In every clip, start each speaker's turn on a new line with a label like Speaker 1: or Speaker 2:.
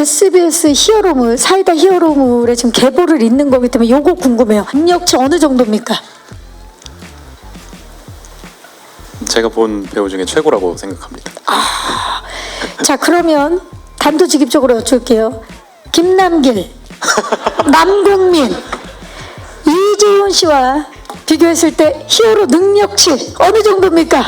Speaker 1: SBS 히어로물 사이다 히어로물에 지금 계보를 잇는 거기 때문에 요거 궁금해요. 능력치 어느 정도입니까?
Speaker 2: 제가 본 배우 중에 최고라고 생각합니다.
Speaker 1: 자 그러면 단도직입적으로 여쭐게요. 김남길, 남궁민, 이재훈 씨와 비교했을 때 히어로 능력치 어느 정도입니까?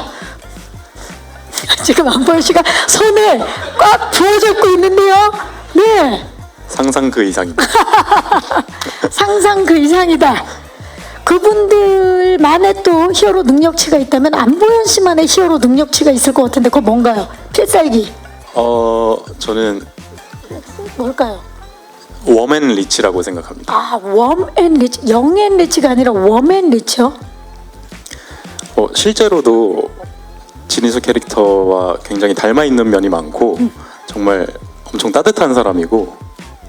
Speaker 1: 지금 안보현 씨가 손을 꽉 부어잡고 있는데요. 네,
Speaker 2: 상상 그 이상입니다.
Speaker 1: 상상 그 이상이다. 그분들만의 또 히어로 능력치가 있다면 안보현 씨만의 히어로 능력치가 있을 것 같은데 그거 뭔가요? 필살기
Speaker 2: 어 저는
Speaker 1: 뭘까요?
Speaker 2: 웜앤 리치라고 생각합니다.
Speaker 1: 아, 웜앤 리치, 영앤 리치가 아니라 웜앤 리치요?
Speaker 2: 어, 실제로도 진희수 캐릭터와 굉장히 닮아 있는 면이 많고 정말 엄청 따뜻한 사람이고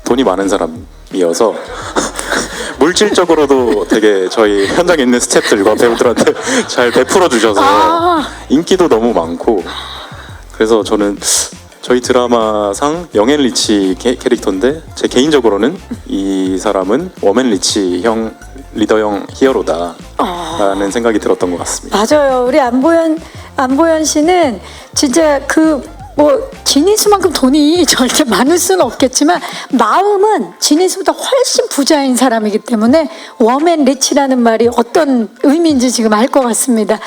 Speaker 2: 돈이 많은 사람이어서 물질적으로도 되게 저희 현장에 있는 스태프들과 배우들한테 잘 베풀어 주셔서
Speaker 1: 아.
Speaker 2: 인기도 너무 많고 그래서 저는 저희 드라마상 영앤 리치 캐- 캐릭터인데 제 개인적으로는 이 사람은 웜앤 리치 형 리더형 히어로다라는 생각이 들었던 것 같습니다.
Speaker 1: 맞아요. 우리 안보현 안보현 씨는 진짜 그 뭐 지니수만큼 돈이 절대 많을 수는 없겠지만 마음은 지니수보다 훨씬 부자인 사람이기 때문에 웜앤 리치라는 말이 어떤 의미인지 지금 알 것 같습니다.